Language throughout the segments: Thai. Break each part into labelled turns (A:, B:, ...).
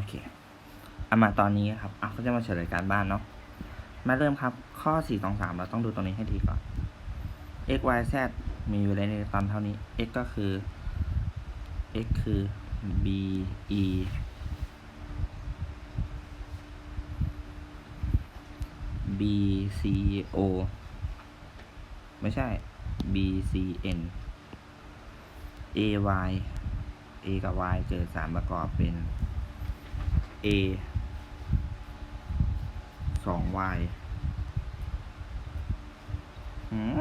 A: โอเคเอามาตอนนี้ครับอะก็จะมาเฉลยการบ้านเนาะ มาเริ่มครับ ข้อสี่สองสามเราต้องดูตรงนี้ให้ดีก่อน x y z มีอยู่ในตอนเท่านี้ x ก็คือ x คือ b e b c o ไม่ใช่ b c n a y a กับ y เจอสามประกอบเป็น a สอง y หืม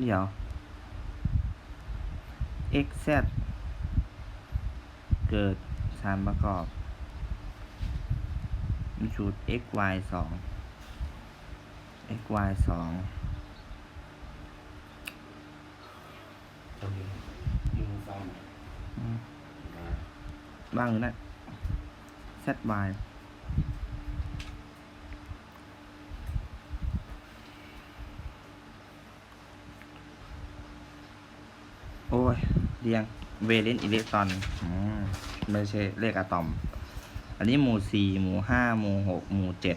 A: เดี๋ยว x z เกิดสามประกอบมีชุด x y สอง x y สอง
B: ตรงนี้ ยูฟอร์ม
A: อืม
B: มา
A: บ้างหรือนะ z y โอ้ย เรียง เวเลนอิเล็กตรอนอืมไม่ใช่เลขอะตอม อันนี้หมู่สี่หมู่ห้าหมู่หกหมู่เจ็ด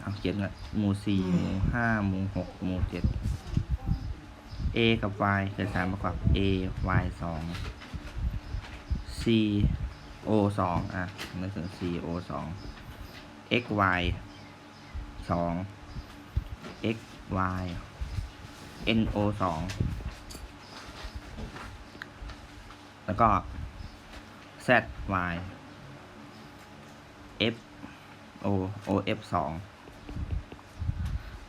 A: เอาเขียนก่อนหมู่สี่หมู่ห้าหมู่หกหมู่เจ็ด a กับ y เกิดสามประกอบ a y สอง c o สองอะนึกถึง c o สอง x y สอง x y n o สอง แล้วก็ z y f o o f สอง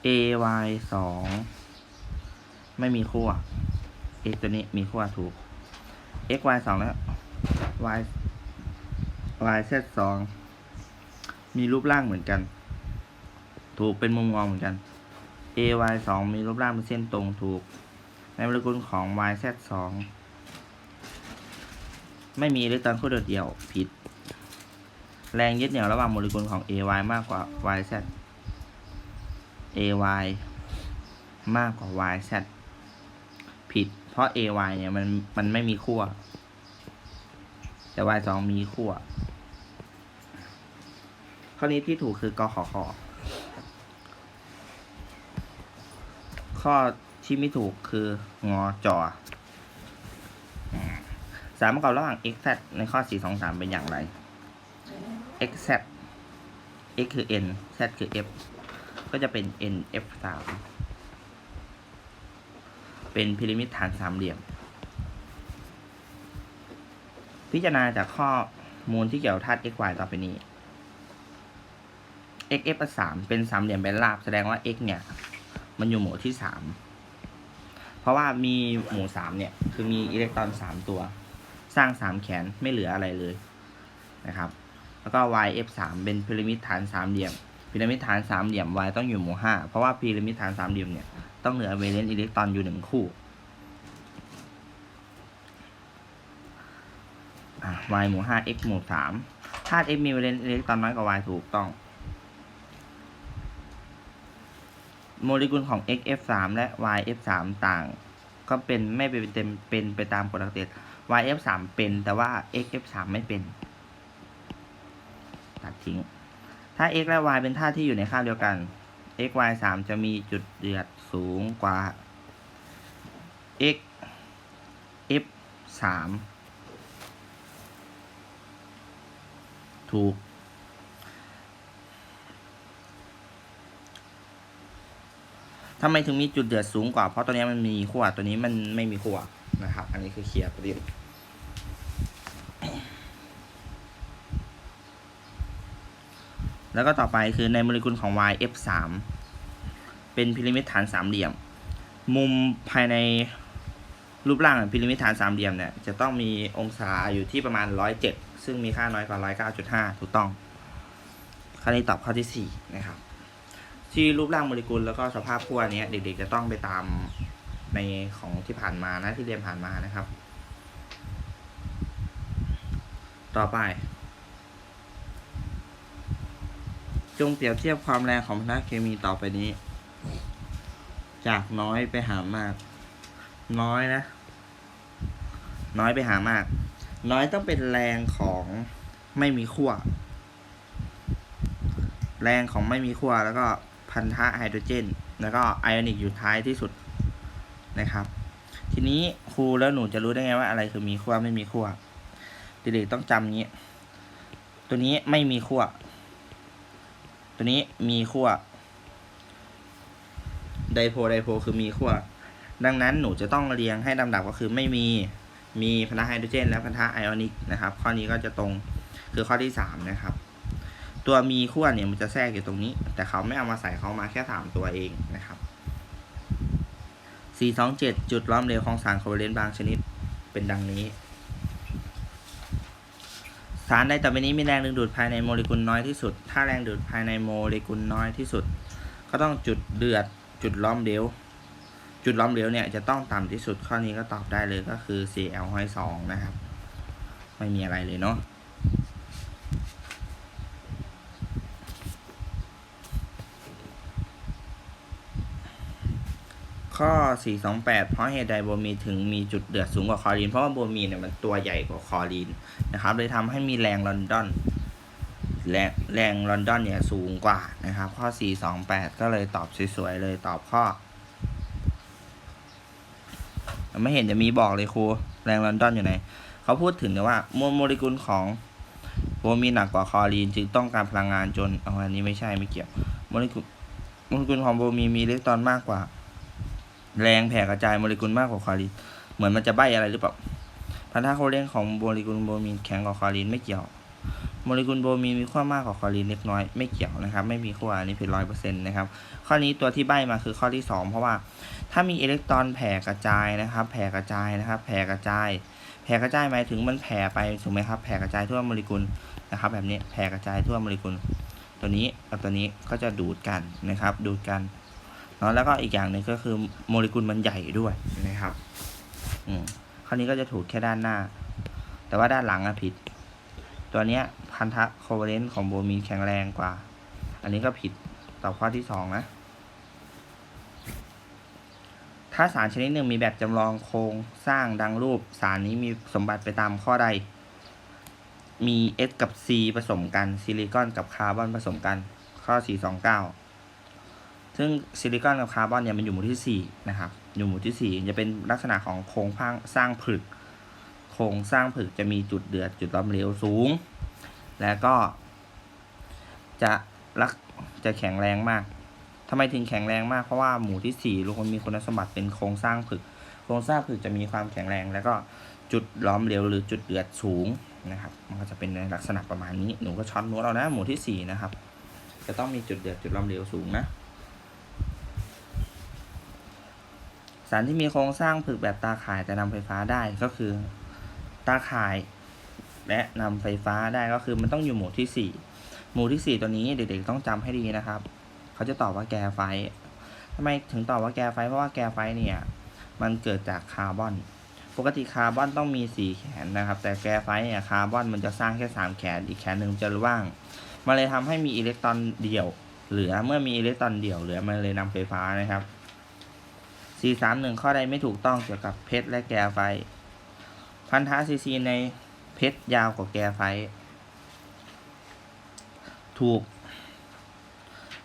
A: a y สอง ไม่มีขั้ว x ตัวนี้มีขั้วถูก x y สองแล้ว y y z สองมีรูปร่างเหมือนกัน ถูกเป็นมุมมองเหมือนกัน a y สองมีรูปร่างเป็นเส้นตรงถูก ในโมเลกุลของ y z สองไม่มีอิเล็กตรอนคู่โดดเดี่ยวผิด แรงยึดเหนี่ยวระหว่างโมเลกุลของ a y มากกว่า y z a y มากกว่า y z ผิด เพราะ a y เนี่ยมันมันไม่มีขั้วแต่ y สองมีขั้วข้อนี้ที่ถูกคือกขอขอข้อที่ไม่ถูกคืองอจออืมสามประกอบระหว่าง x z ในข้อ 4 2 3 เป็นอย่างไร x z x คือ n z คือ f ก็จะเป็น n f 3 เป็นพีระมิดฐานสามเหลี่ยม พิจารณาจากข้อมูลที่เกี่ยวธาตุ x y ต่อไปนี้ x f สามเป็นสามเหลี่ยมเป็นราบแสดงว่า x เนี่ย มันอยู่หมู่ที่สามเพราะว่ามีหมู่สามเนี่ย คือมีอิเล็กตรอนสามตัว สร้างสามแขนไม่เหลืออะไรเลยนะครับ แล้วก็ y f สามเป็นพีระมิดฐานสามเหลี่ยมพีระมิดฐานสามเหลี่ยม y ต้องอยู่หมู่ห้าเพราะว่าพีระมิดฐานสามเหลี่ยมเนี่ย ต้องเหลือเวเลนต์อิเล็กตรอนอยู่หนึ่งคู่อะ y หมู่ห้า x หมู่สามธาตุ x มีเวเลนต์อิเล็กตรอนน้อยกว่า y ถูกต้อง โมเลกุลของ x f 3และ y f 3ต่าง ก็เป็นไม่เป็นเต็มเป็นไปตามกฎหลักเกณฑ์ y f 3เป็นแต่ว่า x f 3ไม่เป็น ตัดทิ้ง ถ้า x และ y เป็นธาตุที่อยู่ในค่าเดียวกัน x y 3จะมีจุดเดือดสูงกว่า x f 3ถูก ทำไมถึงมีจุดเดือดสูงกว่า เพราะตัวนี้มันมีขั้วตัวนี้มันไม่มีขั้วนะครับ อันนี้คือเคลียร์ประเด็น แล้วก็ต่อไปคือในโมเลกุลของ y f 3 เป็นพีระมิดฐานสามเหลี่ยม มุมภายในรูปร่างของพีระมิดฐานสามเหลี่ยมเนี่ยจะต้องมีองศาอยู่ที่ประมาณ 107 ซึ่งมีค่าน้อยกว่า 109.5 ถูกต้องข้อนี้ตอบข้อที่ 4 นะครับ ที่รูปร่างโมเลกุลแล้วก็สภาพขั้วเนี้ยเด็กๆจะต้องไปตามในของที่ผ่านมานะที่เรียนผ่านมานะครับ ต่อไป จงเปรียบเทียบความแรงของพละเคมีต่อไปนี้ จากน้อยไปหามาก น้อยนะ น้อยไปหามาก น้อยต้องเป็นแรงของไม่มีขั้วแรงของไม่มีขั้วแล้วก็พันธะไฮโดรเจน แล้วก็ไอออนิกอยู่ท้ายที่สุดนะครับ ทีนี้ครูแล้วหนูจะรู้ได้ไงว่าอะไรคือมีขั้วไม่มีขั้วเด็กๆต้องจำนี้ ตัวนี้ไม่มีขั้ว ตัวนี้มีขั้วไดโพไดโพคือมีขั้วดังนั้นหนูจะต้องเรียงให้ลำดับก็คือไม่มีมีพันธะไฮโดรเจน และพันธะไอออนิกนะครับ ข้อนี้ก็จะตรงคือข้อที่สามนะครับ ตัวมีขั้วเนี่ยมันจะแทรกอยู่ตรงนี้ แต่เขาไม่เอามาใส่เขามาแค่สามตัวเองนะครับ 427 จุดล้อมเหลวของสารโคเวเลนต์บางชนิดเป็นดังนี้ สารใดต่อไปนี้มีแรงดึงดูดภายในโมเลกุลน้อยที่สุด ถ้าแรงดูดภายในโมเลกุลน้อยที่สุด ก็ต้องจุดเดือดจุดล้อมเหลว จุดล้อมเหลวเนี่ยจะต้องต่ำที่สุด ข้อนี้ก็ตอบได้เลยก็คือ Cl ห้อยสองนะครับ ไม่มีอะไรเลยเนาะ ข้อ 428 เพราะเหตุใดโบมีถึงมีจุดเดือดสูงกว่าคอรีน เพราะว่าโบมีเนี่ยมันตัวใหญ่กว่าคอรีนนะครับเลยทำให้มีแรงลอนดอนแรงแรงลอนดอนเนี่ยสูงกว่านะครับ ข้อ 428 ก็เลยตอบสวยๆเลยตอบข้อ ไม่เห็นจะมีบอกเลยครูแรงลอนดอนอยู่ไหน เขาพูดถึงแต่ว่าโมโมเลกุลของโบมีหนักกว่าคอรีน จึงต้องการพลังงานจนเอาอันนี้ไม่ใช่ไม่เกี่ยวโมเลกุลโมเลกุลของโบมีมีอิเล็กตรอนมากกว่า แรงแผ่กระจายโมเลกุลมากกว่าคลอรีนเหมือนมันจะใบอะไรหรือเปล่า พันธะโคเรนของโมเลกุลโบมีนแข็งกว่าคลอรีนไม่เกี่ยว โมเลกุลโบมีนมีขั้วมากกว่าคลอรีนเล็กน้อยไม่เกี่ยวนะครับ ไม่มีขั้วอันนี้เป็นร้อยเปอร์เซ็นต์นะครับ ข้อนี้ตัวที่ใบมาคือข้อที่สองเพราะว่าถ้ามีอิเล็กตรอนแผ่กระจายนะครับ แผ่กระจายนะครับ แผ่กระจาย แผ่กระจายหมายถึงมันแผ่ไปถูกไหมครับ แผ่กระจายทั่วโมเลกุลนะครับ แบบนี้แผ่กระจายทั่วโมเลกุล ตัวนี้กับตัวนี้ก็จะดูดกันนะครับ ดูดกัน เนาะแล้วก็อีกอย่างหนึ่งก็คือโมเลกุลมันใหญ่ด้วยนะครับอืมคราวนี้ก็จะถูกแค่ด้านหน้า แต่ว่าด้านหลังอะผิด ตัวเนี้ยพันธะโคเวเลนต์ของโบมีนแข็งแรงกว่า อันนี้ก็ผิดตอบข้อที่สองนะ ถ้าสารชนิดหนึ่งมีแบบจำลองโครงสร้างดังรูป สารนี้มีสมบัติไปตามข้อใด มี S กับ C ผสมกันซิลิคอนกับคาร์บอนผสมกัน ข้อ 429 ซึ่งซิลิคอนกับคาร์บอนเนี่ยมันอยู่หมู่ที่4นะครับ อยู่หมู่ที่4จะเป็นลักษณะของโครงพังสร้างผลึก โครงสร้างผลึกจะมีจุดเดือดจุดล้อมเหลวสูง แล้วก็ จะรักจะแข็งแรงมากทำไมถึงแข็งแรงมากเพราะว่าหมู่ที่สี่ลูกมันมีคุณสมบัติเป็นโครงสร้างผลึก โครงสร้างผลึกจะมีความแข็งแรง แล้วก็จุดล้อมเหลวหรือจุดเดือดสูงนะครับ มันก็จะเป็นในลักษณะประมาณนี้ หนูก็ช็อตโน้ตเอานะ หมู่ที่สี่นะครับ จะต้องมีจุดเดือดจุดล้อมเหลวสูงนะารที่มีโครงสร้างผลึกแบบตาข่ายแต่นำไฟฟ้าได้ก็คือ ตาข่าย และนำไฟฟ้าได้ก็คือมันต้องอยู่หมู่ที่สี่หมู่ที่สี่ตัวนี้เด็กๆต้องจำให้ดีนะครับ เขาจะตอบว่าแกไฟทำไมถึงตอบว่าแกไฟเพราะว่าแกไฟเนี่ยมันเกิดจากคาร์บอน ปกติคาร์บอนต้องมีสี่แขนนะครับ แต่แกไฟเนี่ยคาร์บอนมันจะสร้างแค่สามแขน อีกแขนหนึ่งจะว่าง มันเลยทำให้มีอิเล็กตรอนเดี่ยว เหลือเมื่อมีอิเล็กตรอนเดี่ยวเหลือมันเลยนำไฟฟ้านะครับ 431 ข้อใดไม่ถูกต้องเกี่ยวกับเพชรและแกไฟ พันธะซีซีในเพชรยาวกว่าแกไฟ ถูก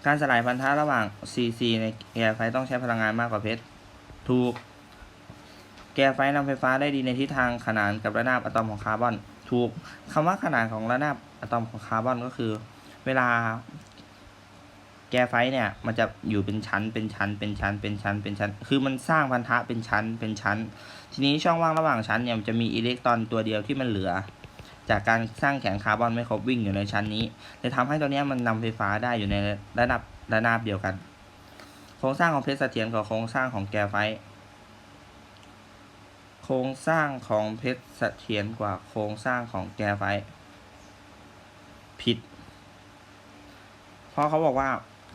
A: การสลายพันธะระหว่าง CC ในแกไฟต้องใช้พลังงานมากกว่าเพชร ถูก แกไฟนำไฟฟ้าได้ดีในทิศทางขนานกับระนาบอะตอมของคาร์บอน ถูกคำว่าขนาดของระนาบอะตอมของคาร์บอนก็คือ เวลา แกไฟเนี่ยมันจะอยู่เป็นชั้นเป็นชั้นเป็นชั้นเป็นชั้นเป็นชั้น คือมันสร้างพันธะเป็นชั้นเป็นชั้น ทีนี้ช่องว่างระหว่างชั้นเนี่ยมันจะมีอิเล็กตรอนตัวเดียวที่มันเหลือ จากการสร้างแขนคาร์บอนไม่ครบวิ่งอยู่ในชั้นนี้เลยทำให้ตัวนี้มันนำไฟฟ้าได้อยู่ในระดับระนาบเดียวกัน โครงสร้างของเพชรเสถียรกับโครงสร้างของแกไฟโครงสร้างของเพชรเสถียรกว่าโครงสร้างของแกไฟผิด เพราะเขาบอกว่า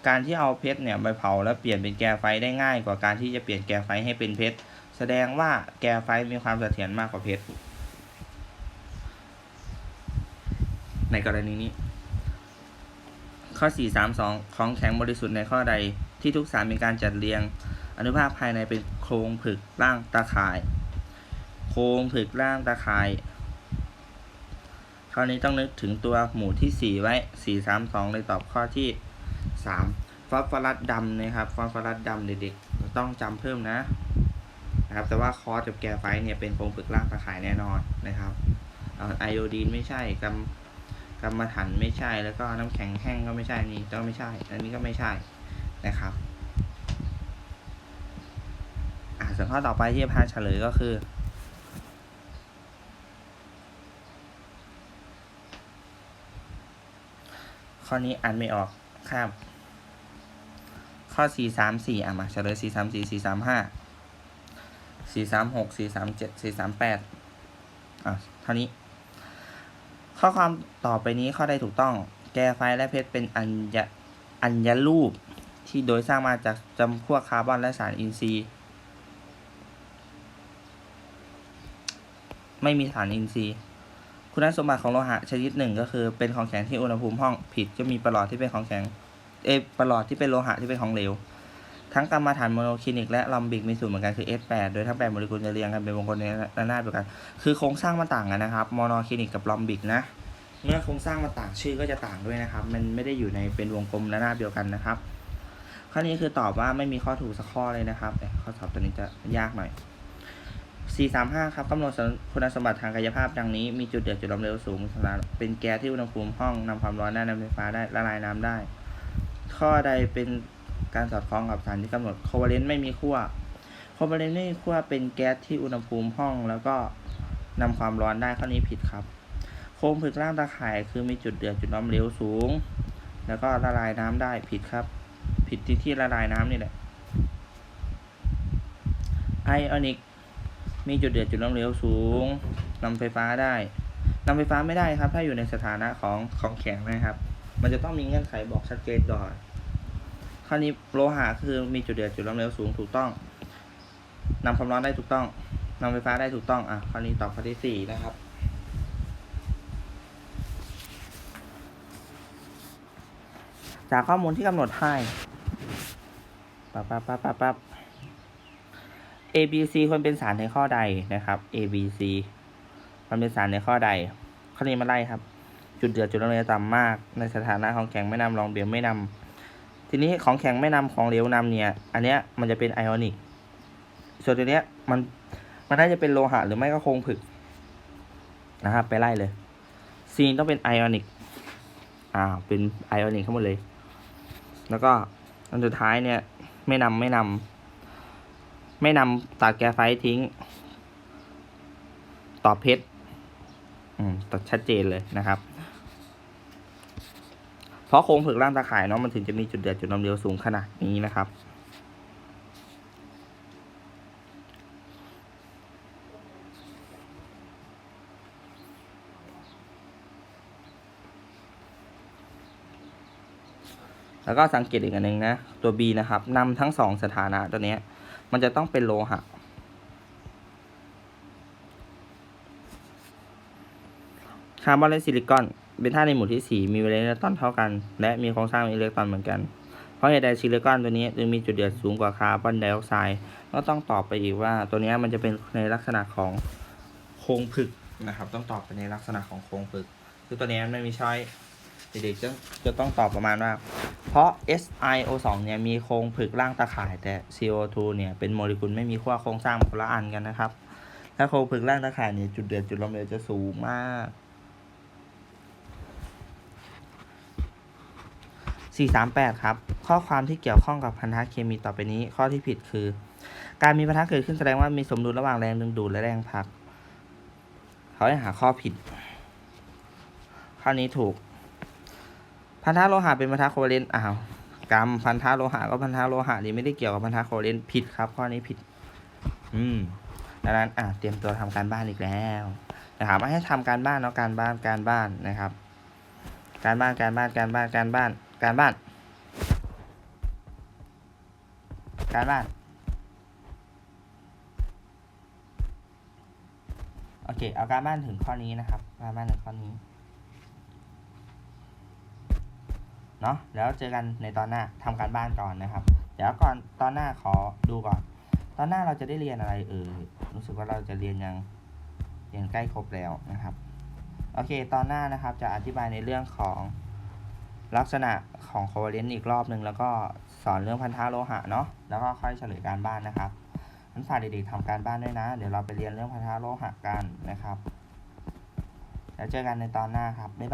A: การที่เอาเพชรเนี่ยไปเผาแล้วเปลี่ยนเป็นแกไฟได้ง่ายกว่าการที่จะเปลี่ยนแกไฟให้เป็นเพชรแสดงว่าแกไฟมีความเสถียรมากกว่าเพชรในกรณีนี้ ข้อ 432 ของแข็งบริสุทธิ์ในข้อใดที่ทุกสารมีการจัดเรียง อนุภาคภายในเป็นโครงผึกร่างตาข่าย โครงผึกร่างตาข่ายคราวนี้ต้องนึกถึงตัวหมู่ที่สี่ไว้สี่สามสองเลยตอบข้อที่ สามฟอสฟอรัสดำนะครับฟอสฟอรัสดำเด็กๆต้องจำเพิ่มนะนะครับแต่ว่าคอร์สกับแกไฟเนี่ยเป็นโครงผึกร่างตาข่ายแน่นอนนะครับไอโอดีนไม่ใช่กัมกัมมันถันไม่ใช่ แล้วก็น้ำแข็งแห้งก็ไม่ใช่นี่ก็ไม่ใช่ อันนี้ก็ไม่ใช่นะครับอ่าส่วนข้อต่อไปที่พาเฉลยก็คือ ข้อนี้อ่านไม่ออกข้าม ข้อสี่สามสี่อะมาเฉลยสี่สามสี่สี่สามห้าสี่สามหกสี่สามเจ็ดสี่สามแปดอะเท่านี้ ข้อความต่อไปนี้ข้อใดถูกต้อง แกไฟและเพชรเป็นอัญญอัญญรูปที่โดยสร้างมาจากจำพวกคาร์บอนและสารอินทรีย์ ไม่มีสารอินทรีย์ คุณสมบัติของโลหะชนิดหนึ่งก็คือเป็นของแข็งที่อุณหภูมิห้องผิดก็มีประหลอดที่เป็นของแข็ง เอประหลอดที่เป็นโลหะที่เป็นของเหลว ทั้งกรรมฐานโมโนคลินิกและลัมบิกมีสูตรเหมือนกันคือ S8 โดยทั้งแปดโมเลกุลจะเรียงกันเป็นวงกลในระนาบเดียวกัน คือโครงสร้างมันต่างกันนะครับโมโนคลินิกกับลัมบิกนะ เมื่อโครงสร้างมันต่างชื่อก็จะต่างด้วยนะครับ มันไม่ได้อยู่ในเป็นวงกลมระนาบเดียวกันนะครับ ข้อนี้คือตอบว่าไม่มีข้อถูกสักข้อเลยนะครับข้อสอบตัวนี้จะยากหน่อย435 ครับกำหนดคุณสมบัติทางกายภาพดังนี้ มีจุดเดือดจุดลมเร็วสูงเป็นแก๊สที่อุณหภูมิห้องนำความร้อนได้นำไฟฟ้าได้ละลายน้ำได้ ข้อใดเป็นการสอดคล้องกับสารที่กำหนดโคเวเลนต์ไม่มีขั้วโคเวเลนต์ไม่มีขั้วเป็นแก๊สที่อุณหภูมิห้อง แล้วก็นำความร้อนได้ข้อนี้ผิดครับ โครงผึกร่างตะข่ายคือมีจุดเดือดจุดร้อนเร็วสูง แล้วก็ละลายน้ำได้ผิดครับ ผิดที่ที่ละลายน้ำนี่แหละไอออนิกมีจุดเดือดจุดร้อนเร็วสูงนำไฟฟ้าได้นำไฟฟ้าไม่ได้ครับ ถ้าอยู่ในสถานะของของแข็งนะครับ มันจะต้องมีเงื่อนไขบอกชัดเจนก่อนคราวนี้โลหะคือมีจุดเดือดจุดร้อนเร็วสูงถูกต้องนำความร้อนได้ถูกต้องนำไฟฟ้าได้ถูกต้องอะข้อนี้ตอบข้อที่สี่นะครับจากข้อมูลที่กำหนดให้ปั๊บปั๊บปั๊บปั๊บปั๊บ A B C ควรเป็นสารในข้อใดนะครับ A B C ควรเป็นสารในข้อใด ข้อนี้มาไล่ครับ จุดเดือดจุดร้อนเร็วต่ำมาก ในสถานะของแข็งไม่นำรองเบียไม่นำทีนี้ของแข็งไม่นำของเหลวนำเนี่ย อันเนี้ยมันจะเป็นไอออนิกส่วนตัวเนี้ยมันมันน่าจะเป็นโลหะหรือไม่ก็โครงผึกนะครับไปไล่เลย C ต้องเป็นไอออนิกอ่าเป็นไอออนิกทั้งหมดเลย แล้วก็อันสุดท้ายเนี่ย ไม่นำไม่นำไม่นำตัดแกไฟทิ้ง ต่อเพชรอืมตัดชัดเจนเลยนะครับ ราะโครงผึกร่างตาข่ายเนาะมันถึงจะมีจุดเดือดจุดน้ำเร็วสูงขนาดนี้นะครับ แล้วก็สังเกตอีกอันหนึ่งนะ ตัว B นะครับนำทั้งสองสถานะตัวเนี้ยมันจะต้องเป็นโลหะคาร์บอนและซิลิคอน เป็นธาตุในหมู่ที่ 4 มีเลาอิเล็กตรอนเท่ากัน และมีโครงสร้างอิเล็กตรอนเหมือนกัน เพราะเหตุใดซิลิคอนตัวนี้จึงมีจุดเดือดสูงกว่าคาร์บอนไดออกไซด์ก็ต้องตอบไปอีกว่าตัวนี้มันจะเป็นในลักษณะของโครงผึกนะครับ ต้องตอบไปในลักษณะของโครงผึก คือตัวนี้ยไม่มีช้อยเด็กๆจะจะต้องตอบประมาณว่า เพราะ SiO2 เนี่ยมีโครงผึกร่างตะข่าย แต่ CO2 เนี่ยเป็นโมเลกุลไม่มีขั้วโครงสร้างคนละอันกันนะครับ ถ้าโครงผึกร่างตะข่ายเนี่ยจุดเดือดจุดลมเหลวจะสูงมาก 438 ครับ ข้อความที่เกี่ยวข้องกับพันธะเคมีต่อไปนี้ ข้อที่ผิดคือ การมีพันธะเกิดขึ้นแสดงว่ามีสมดุลระหว่างแรงดึงดูดและแรงผลัก เขาให้หาข้อผิด ข้อนี้ถูก พันธะโลหะเป็นพันธะโคเวเลนต์อ้าวกรรมพันธะโลหะก็พันธะโลหะนี่ไม่ได้เกี่ยวกับพันธะโคเวเลนต์ผิดครับ ข้อนี้ผิด อืมดังนั้นอะเตรียมตัวทำการบ้านอีกแล้วนะครับให้ทำการบ้านเนาะการบ้านการบ้านนะครับ การบ้านการบ้านการบ้านการบ้าน การบ้าน การบ้าน โอเค เอาการบ้านถึงข้อนี้นะครับ การบ้านถึงข้อนี้ เนาะแล้วเจอกันในตอนหน้าทำการบ้านก่อนนะครับ เดี๋ยวก่อนตอนหน้าขอดูก่อน ตอนหน้าเราจะได้เรียนอะไรเอ่ย รู้สึกว่าเราจะเรียนยังเรียนใกล้ครบแล้วนะครับ โอเค ตอนหน้านะครับจะอธิบายในเรื่องของ ลักษณะของโคเวเลนต์อีกรอบหนึ่งแล้วก็สอนเรื่องพันธะโลหะเนาะแล้วก็ค่อยเฉลยการบ้านนะครับนั้นฝากเด็กๆทำการบ้านด้วยนะ เดี๋ยวเราไปเรียนเรื่องพันธะโลหะกันนะครับ แล้วเจอกันในตอนหน้าครับบ๊ายบาย